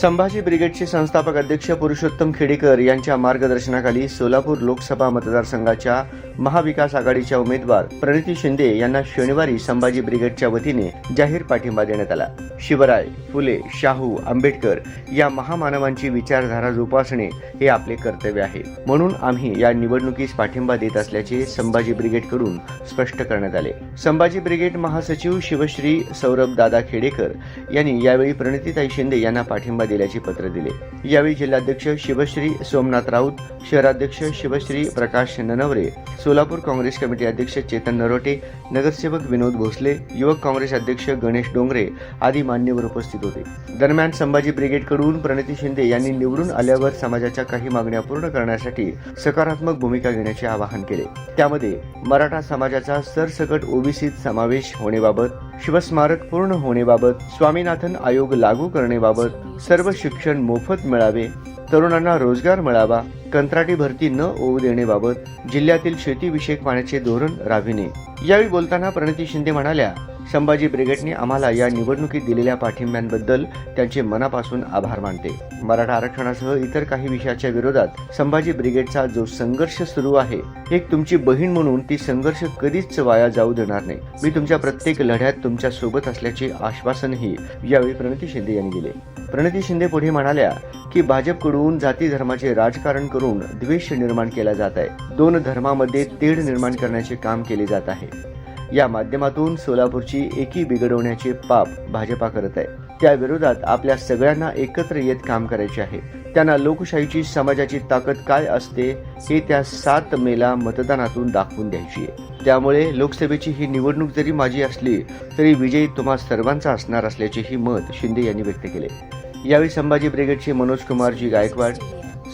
संभाजी ब्रिगेडचे संस्थापक अध्यक्ष पुरुषोत्तम खेडेकर यांच्या मार्गदर्शनाखाली सोलापूर लोकसभा मतदारसंघाच्या महाविकास आघाडीच्या उमेदवार प्रणिती शिंदे यांना शनिवारी संभाजी ब्रिगेडच्या वतीने जाहीर पाठिंबा देण्यात आला. शिवराय फुले शाहू आंबेडकर या महामानवांची विचारधारा जोपासणे हे आपले कर्तव्य आहे. म्हणून आम्ही या निवडणुकीस पाठिंबा देत असल्याचे संभाजी ब्रिगेडकडून स्पष्ट करण्यात आले. संभाजी ब्रिगेड महासचिव शिवश्री सौरभ दादा खेडेकर यांनी यावेळी प्रणितीताई शिंदे यांना पाठिंबा दिल्याचे पत्र दिले. यावेळी जिल्हाध्यक्ष शिवश्री सोमनाथ राऊत शहराध्यक्ष शिवश्री प्रकाश ननवरे सोलापूर काँग्रेस कमिटी अध्यक्ष चेतन नरोटे नगरसेवक विनोद भोसले युवक काँग्रेस अध्यक्ष गणेश डोंगरे आदी मान्यवर उपस्थित होते. दरम्यान संभाजी ब्रिगेडकडून प्रणिती शिंदे यांनी निवडून आल्यावर समाजाच्या काही मागण्या पूर्ण करण्यासाठी सकारात्मक भूमिका घेण्याचे आवाहन केले. त्यामध्ये मराठा समाजाचा सरसकट ओबीसीत समावेश होण्याबाबत शिवस्मारक पूर्ण होण्याबाबत स्वामीनाथन आयोग लागू करण्याबाबत सर्व शिक्षण मोफत मिळावे तरुणांना रोजगार मिळावा कंत्राटी भरती न होऊ देण्याबाबत जिल्ह्यातील शेतीविषयक पाण्याचे धोरण राबविणे. यावेळी बोलताना प्रणिती शिंदे म्हणाल्या संभाजी ब्रिगेडने आम्हाला या निवडणुकीत दिलेल्या पाठिंब्यांबद्दल त्यांचे मनापासून आभार मानते. मराठा आरक्षणासह इतर काही विषयाच्या विरोधात संभाजी ब्रिगेडचा जो संघर्ष सुरू आहे एक तुमची बहीण म्हणून ती संघर्ष कधीच वाया जाऊ देणार नाही. मी तुमच्या प्रत्येक लढ्यात तुमच्यासोबत असल्याचे आश्वासनही यावेळी प्रणिती शिंदे यांनी दिले. प्रणिती शिंदे पुढे म्हणाल्या की भाजपकडून जाती धर्माचे राजकारण करून द्वेष निर्माण केला जात आहे. दोन धर्मामध्ये तेढ निर्माण करण्याचे काम केले जात आहे. या माध्यमातून सोलापूरची एकी बिघडवण्याचे पाप भाजपा करत आहे. त्या विरोधात आपल्या सगळ्यांना एकत्र येत काम करायचे आहे. त्यांना लोकशाहीची समाजाची ताकद काय असते हे त्या सात मेला मतदानातून दाखवून द्यायची आहे. त्यामुळे लोकसभेची ही निवडणूक जरी माझी असली तरी विजय तुम्हा सर्वांचा असणार असल्याचेही मत शिंदे यांनी व्यक्त केले. यावेळी संभाजी ब्रिगेडचे मनोज कुमारजी गायकवाड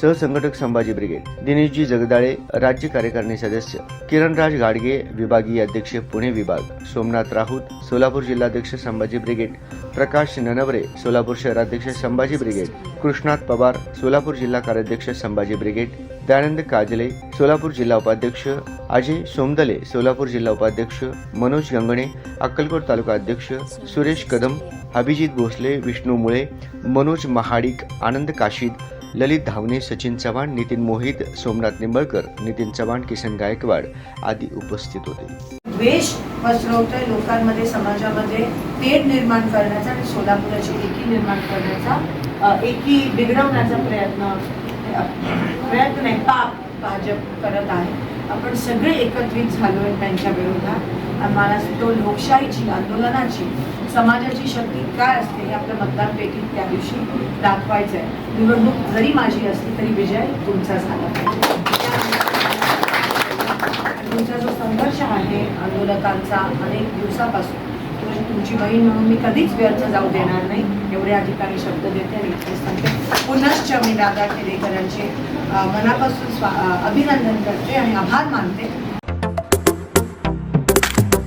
सहसंघटक संभाजी ब्रिगेड दिनेशजी जगदाळे राज्य कार्यकारिणी सदस्य किरणराज गाडगे विभागीय अध्यक्ष पुणे विभाग सोमनाथ राऊत सोलापूर जिल्हाध्यक्ष संभाजी ब्रिगेड प्रकाश ननवरे सोलापूर शहराध्यक्ष संभाजी ब्रिगेड कृष्णात पवार सोलापूर जिल्हा कार्याध्यक्ष संभाजी ब्रिगेड दयानंद काजले सोलापूर जिल्हा उपाध्यक्ष अजय सोमदले सोलापूर जिल्हा उपाध्यक्ष मनोज गंगणे अक्कलकोट तालुका अध्यक्ष सुरेश कदम अभिजित भोसले विष्णू मुळे मनोज महाडिक आनंद काशीद ललित धावणे सचिन चव्हाण नितीन मोहित सोमनाथ निंबळकर नितीन चव्हाण किसन गायकवाड आदी उपस्थित होते. द्वेष पसरवतोय लोकांमध्ये समाजामध्ये. तेढ निर्माण करण्याचा आणि सोलापुराची एकी निर्माण करण्याचा एकी बिघडवण्याचा प्रयत्न प्रयत्न नाही पाप भाजप करत आहे. आपण सगळे एकत्रित झालोय त्यांच्या विरोधात. आम्हाला तो लोकशाहीची आंदोलनाची समाजाची शक्ती काय असते हे आपल्या मतदान पेटीत त्या दिवशी दाखवायचं आहे निवडणूक जरी माझी असली तरी विजय तुमचा झाला पाहिजे. तुमचा जो संघर्ष आहे आंदोलकांचा अनेक दिवसापासून तुमची बहीण म्हणून मी कधीच व्यर्थ जाऊ देणार नाही. एवढे अधिकारी शब्द देते आणि इथे सांगते. पुनश्च मी दादा खेडेकरांचे मनापासून स्वा अभिनंदन करते आणि आभार मानते.